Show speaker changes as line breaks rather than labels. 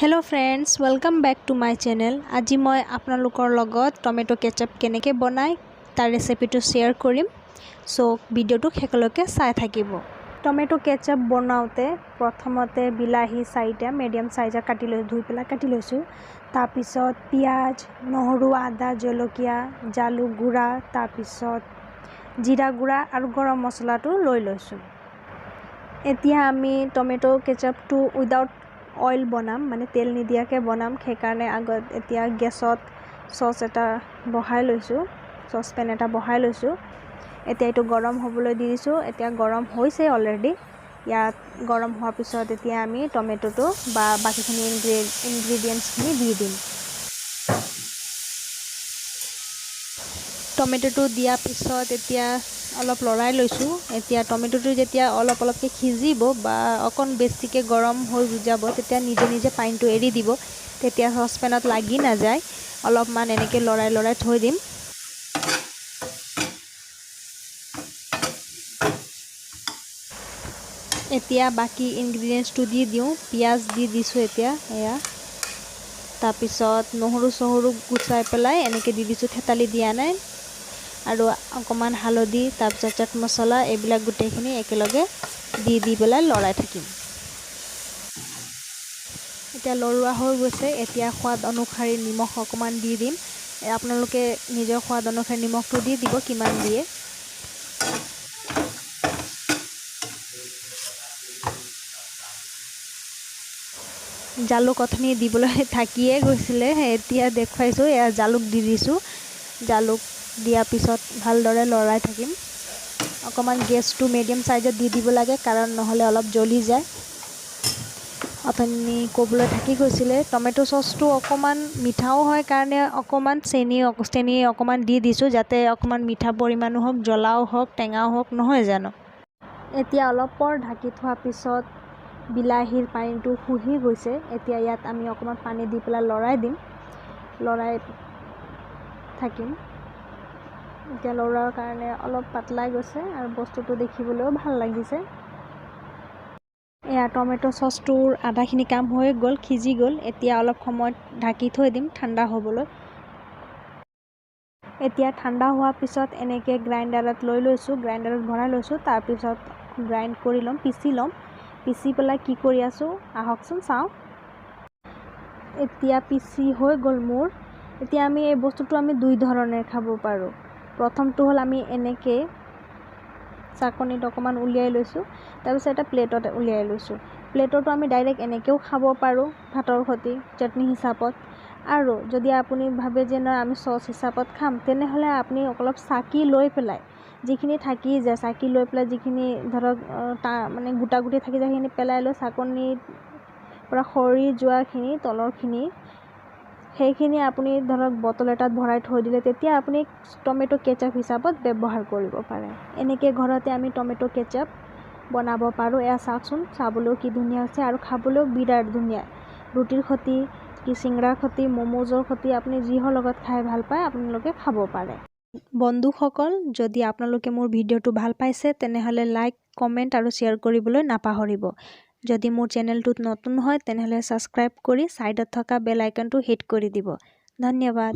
Hello' friends welcome back to my channel আজি মই আপোনালোকৰ লগত টমেট' কেচাপ কেনেকৈ বনায় তাৰ ৰেচিপিটো শ্বেয়াৰ কৰিম। চ' ভিডিঅ'টো শেষলৈকে চাই থাকিব। টমেট' কেচাপ বনাওঁতে প্ৰথমতে বিলাহী চাৰিটা মিডিয়াম চাইজৰ কাটি লৈ ধুই পেলাই কাটি লৈছোঁ। তাৰপিছত পিঁয়াজ নহৰু আদা জলকীয়া জালুক গুড়া তাৰপিছত জিৰা গুড়া আৰু গৰম মছলাটো লৈ লৈছোঁ। এতিয়া আমি টমেট' কেচাপটো উইদাউট অইল বনাম মানে তেল নিদিয়াকৈ বনাম সেইকাৰণে আগত এতিয়া গেছত চচ এটা বহাই লৈছোঁ চচপেন এটা বহাই লৈছোঁ। এতিয়া এইটো গৰম হ'বলৈ দি দিছোঁ এতিয়া গৰম হৈছে অলৰেডি ইয়াত গৰম হোৱাৰ পিছত এতিয়া আমি টমেট'টো বা বাকীখিনি ইনগ্ৰি ইনগ্ৰিডিয়েণ্টছখিনি দি দিম। টমেট'টো দিয়াৰ পিছত এতিয়া অলপ লৰাই লৈছোঁ। এতিয়া টমেট'টো যেতিয়া অলপ অলপকৈ সিজিব বা অকণ বেছিকৈ গৰম হৈ যাব তেতিয়া নিজে নিজে পানীটো এৰি দিব। তেতিয়া চচপেনত লাগি নাযায়। অলপমান এনেকৈ লৰাই লৰাই থৈ দিম। এতিয়া বাকী ইনগ্ৰিডিয়েণ্টছটো দি দিওঁ। পিঁয়াজ দি দিছোঁ এতিয়া এয়া। তাৰপিছত নহৰু চহৰু গুচাই পেলাই এনেকৈ দি দিছোঁ। থেতালি দিয়া নাই। আৰু অকণমান হালধি, তাৰপিছত চাট মছলা এইবিলাক গোটেইখিনি একেলগে দি দি পেলাই লৰাই থাকিম। এতিয়া লৰোৱা হৈ গৈছে। এতিয়া সোৱাদ অনুসৰি নিমখ অকণমান দি দিম। আপোনালোকে নিজৰ সোৱাদ অনুসৰি নিমখটো দি দিব, কিমান দিয়ে। জালুক অথনি দিবলৈ থাকিয়ে গৈছিলে। এতিয়া দেখুৱাইছোঁ, এয়া জালুক দি দিছোঁ। জালুক দিয়াৰ পিছত ভালদৰে লৰাই থাকিম। অকণমান গেছটো মিডিয়াম চাইজত দি দিব লাগে, কাৰণ নহ'লে অলপ জ্বলি যায়। অথনি ক'বলৈ থাকি গৈছিলে, টমেট' চচটো অকণমান মিঠাও হয় কাৰণে অকণমান চেনি চেনি অকণমান দি দিছোঁ, যাতে অকণমান মিঠা পৰিমাণো হওক, জ্বলাও হওক, টেঙাও হওক, নহয় জানো? এতিয়া অলপ পৰ ঢাকি থোৱাৰ পিছত বিলাহীৰ পানীটো শুহি গৈছে। এতিয়া ইয়াত আমি অকণমান পানী দি পেলাই লৰাই দিম। লৰাই থাকিম। এতিয়া লৰোৱাৰ কাৰণে অলপ পাতলাই গৈছে আৰু বস্তুটো দেখিবলৈও ভাল লাগিছে। এয়া টমেট' চচটোৰ আধাখিনি কাম হৈ গ'ল সিজি গ'ল। এতিয়া অলপ সময়ত ঢাকি থৈ দিম ঠাণ্ডা হ'বলৈ। এতিয়া ঠাণ্ডা হোৱাৰ পিছত এনেকৈ গ্ৰাইণ্ডাৰত লৈ লৈছোঁ গ্ৰাইণ্ডাৰত ভৰাই লৈছোঁ। তাৰপিছত গ্ৰাইণ্ড কৰি ল'ম পিচি ল'ম। পিচি পেলাই কি কৰি আছোঁ আহকচোন চাওঁ। এতিয়া পিচি হৈ গ'ল মোৰ। এতিয়া আমি এই বস্তুটো আমি দুই ধৰণে খাব পাৰোঁ। প্ৰথমটো হ'ল আমি এনেকৈ চাকনিত অকণমান উলিয়াই লৈছোঁ তাৰপিছত এটা প্লেটত উলিয়াই লৈছোঁ। প্লেটতো আমি ডাইৰেক্ট এনেকৈও খাব পাৰোঁ ভাতৰ সৈতে চাটনি হিচাপত। আৰু যদি আপুনি ভাবে যে নহয় আমি চচ হিচাপত খাম তেনেহ'লে আপুনি অলপ চাকি লৈ পেলাই যিখিনি থাকি যায় চাকি লৈ পেলাই যিখিনি ধৰক তাৰ মানে গোটা গুটি থাকি যায় সেইখিনি পেলাই লৈ চাকনিত পৰা সৰি যোৱাখিনি তলৰখিনি সেইখিনি আপুনি ধৰক বটল এটাত ভৰাই থৈ দিলে তেতিয়া আপুনি টমেট' কেচাপ হিচাপত ব্যৱহাৰ কৰিব পাৰে। এনেকৈ ঘৰতে আমি টমেট' কেচাপ বনাব পাৰোঁ। এয়া চাওকচোন, চাবলৈও কি ধুনীয়া হৈছে আৰু খাবলৈও বিৰাট ধুনীয়া। ৰুটিৰ সৈতে কি চিংৰাৰ সৈতে ম'ম'জৰ সৈতে আপুনি যিহৰ লগত খাই ভালো পায় আপোনালোকে খাব পাৰে। বন্ধুসকল, যদি আপোনালোকে মোৰ ভিডিঅ'টো ভালো পাইছে, তেনেহ'লে লাইক, কমেণ্ট আৰু শ্বেয়াৰ কৰিবলৈ নাপাহৰিব। যদি মোৰ চেনেলটোত নতুন হয়, তেনেহ'লে ছাবস্ক্ৰাইব কৰি ছাইডত থকা বেল আইকনটো হিট কৰি দিব। ধন্যবাদ।